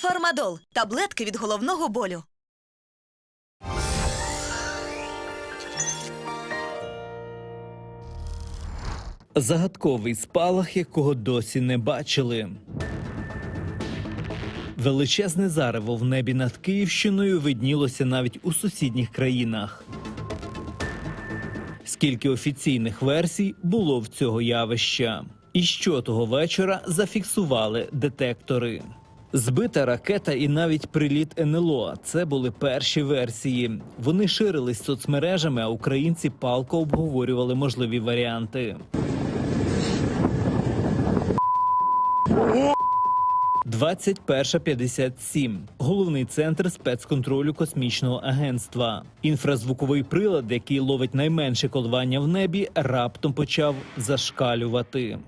Фармадол таблетки від головного болю. Загадковий спалах, якого досі не бачили. Величезне зарево в небі над Київщиною виднілося навіть у сусідніх країнах. Скільки офіційних версій було в цього явища? І що того вечора зафіксували детектори? Збита ракета і навіть приліт НЛО це були перші версії. Вони ширились соцмережами, а українці палко обговорювали можливі варіанти. «21.57» – головний центр спецконтролю космічного агентства. Інфразвуковий прилад, який ловить найменше коливання в небі, раптом почав зашкалювати.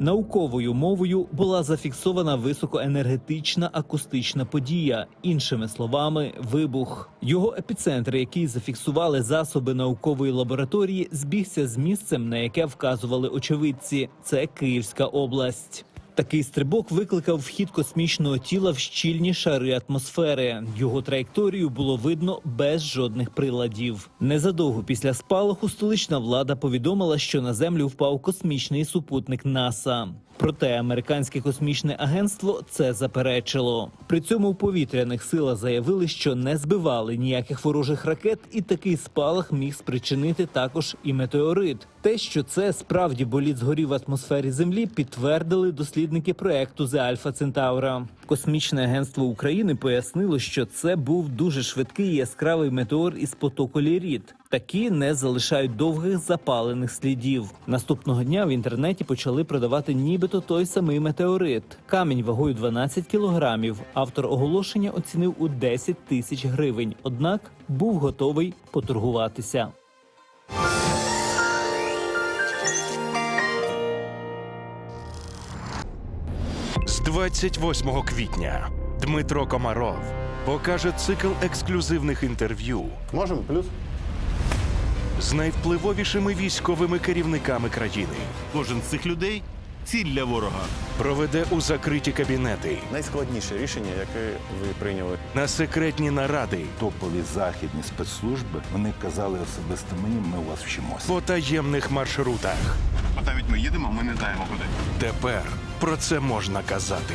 Науковою мовою була зафіксована високоенергетична акустична подія, іншими словами, вибух. Його епіцентр, який зафіксували засоби наукової лабораторії, збігся з місцем, на яке вказували очевидці. Це Київська область. Такий стрибок викликав вхід космічного тіла в щільні шари атмосфери. Його траєкторію було видно без жодних приладів. Незадовго після спалаху столична влада повідомила, що на землю впав космічний супутник НАСА. Проте американське космічне агентство це заперечило. При цьому в повітряних силах заявили, що не збивали ніяких ворожих ракет, і такий спалах міг спричинити також і метеорит. Те, що це справді боліт згорів в атмосфері Землі, підтвердили дослідники проекту The Alpha Centauri. Космічне агентство України пояснило, що це був дуже швидкий яскравий метеор із потоку Ліріт. Такі не залишають довгих запалених слідів. Наступного дня в інтернеті почали продавати нібито той самий метеорит. Камінь вагою 12 кілограмів. Автор оголошення оцінив у 10 тисяч гривень. Однак був готовий поторгуватися. З 28 квітня Дмитро Комаров покаже цикл ексклюзивних інтерв'ю Можемо плюс? з найвпливовішими військовими керівниками країни. Кожен з цих людей ціль для ворога. Проведе у закриті кабінети Найскладніше рішення, яке ви прийняли. на секретні наради топові західні спецслужби вони казали особисто мені, ми у вас вчимося. по таємних маршрутах. От навіть ми їдемо, ми не знаємо куди. Тепер про це можна казати.